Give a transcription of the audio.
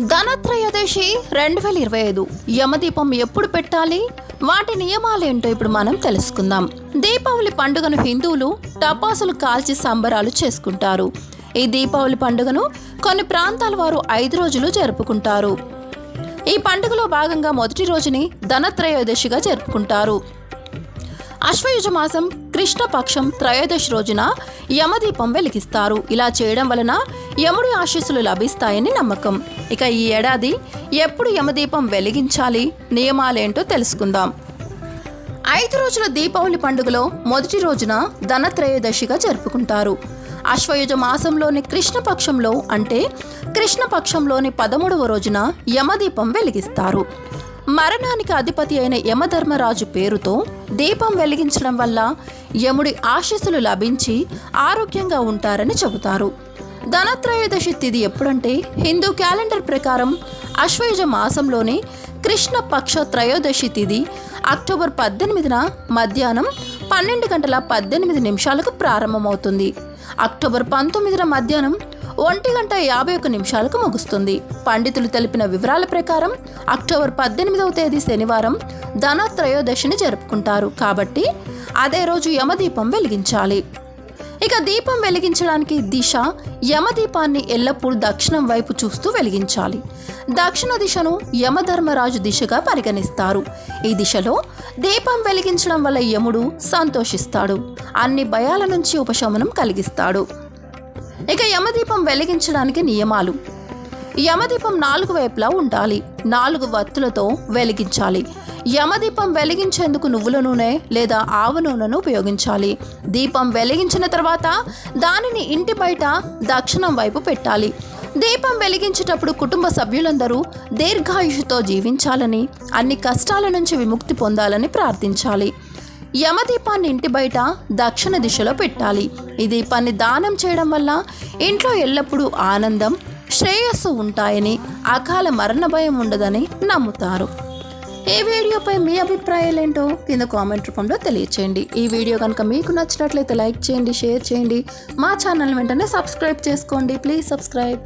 ధనత్రయోదశి రెండు వేల ఇరవై ఐదు. యమదీపం ఎప్పుడు పెట్టాలి? వాటి నియమాలేంటో ఇప్పుడు మనం తెలుసుకుందాం. దీపావళి పండుగను హిందువులు టపాసులు కాల్చి సంబరాలు చేసుకుంటారు. ఈ దీపావళి పండుగను కొన్ని ప్రాంతాల వారు ఐదు రోజులు జరుపుకుంటారు. ఈ పండుగలో భాగంగా మొదటి రోజుని ధనత్రయోదశిగా జరుపుకుంటారు. అశ్వయుజమాసం కృష్ణపక్షం త్రయోదశి రోజున యమదీపం వెలిగిస్తారు. ఇలా చేయడం వలన యముడి ఆశీస్సులు లభిస్తాయని నమ్మకం. ఇక ఈ ఏడాది ఎప్పుడు యమదీపం వెలిగించాలి? నియమాలేంటో తెలుసుకుందాం. ఐదు రోజుల దీపావళి పండుగలో మొదటి రోజున ధనత్రయోదశిగా జరుపుకుంటారు. అశ్వయుజ మాసంలోని కృష్ణపక్షంలో అంటే కృష్ణపక్షంలోని పదమూడవ రోజున యమదీపం వెలిగిస్తారు. మరణానికి అధిపతి అయిన యమధర్మరాజు పేరుతో దీపం వెలిగించడం వల్ల యముడి ఆశీస్సులు లభించి ఆరోగ్యంగా ఉంటారని చెబుతారు. ధనత్రయోదశి తిథి ఎప్పుడంటే హిందూ క్యాలెండర్ ప్రకారం అశ్వయుజ మాసంలోనే కృష్ణ పక్ష త్రయోదశి తిథి అక్టోబర్ పద్దెనిమిదిన మధ్యాహ్నం పన్నెండు గంటల పద్దెనిమిది నిమిషాలకు ప్రారంభమవుతుంది. అక్టోబర్ పంతొమ్మిదిన మధ్యాహ్నం ఒంటి గంట యాభై ఒక్క నిమిషాలకు ముగుస్తుంది. పండితులు తెలిపిన వివరాల ప్రకారం అక్టోబర్ పద్దెనిమిదవ తేదీ శనివారం ధన త్రయోదశిని జరుపుకుంటారు. కాబట్టి అదే రోజు యమదీపం వెలిగించాలి. ఇక దీపం వెలిగించడానికి దిశ యమదీపాన్ని ఎల్లప్పుడూ దక్షిణం వైపు చూస్తూ వెలిగించాలి. దక్షిణ దిశను యమధర్మరాజు దిశగా పరిగణిస్తారు. ఈ దిశలో దీపం వెలిగించడం వల్ల యముడు సంతోషిస్తాడు. అన్ని భయాల నుంచి ఉపశమనం కలిగిస్తాడు. ఇక యమదీపం వెలిగించడానికి నియమాలు. యమదీపం నాలుగు వైపులా ఉండాలి. నాలుగు వత్తులతో వెలిగించాలి. యమదీపం వెలిగించేందుకు నువ్వుల నూనె లేదా ఆవు నూనెను ఉపయోగించాలి. దీపం వెలిగించిన తర్వాత దానిని ఇంటి బయట దక్షిణం వైపు పెట్టాలి. దీపం వెలిగించేటప్పుడు కుటుంబ సభ్యులందరూ దీర్ఘాయుషుతో జీవించాలని అన్ని కష్టాల నుంచి విముక్తి పొందాలని ప్రార్థించాలి. యమదీపాన్ని ఇంటి బయట దక్షిణ దిశలో పెట్టాలి. ఈ దీపాన్ని దానం చేయడం వల్ల ఇంట్లో ఎల్లప్పుడూ ఆనందం శ్రేయస్సు ఉంటాయని అకాల మరణ భయం ఉండదని నమ్ముతారు. ఈ వీడియోపై మీ అభిప్రాయాలు ఏంటో కింద కామెంట్ రూపంలో తెలియచేయండి. ఈ వీడియో కనుక మీకు నచ్చినట్లయితే లైక్ చేయండి షేర్ చేయండి. మా ఛానల్ వెంటనే సబ్స్క్రైబ్ చేసుకోండి. Please subscribe.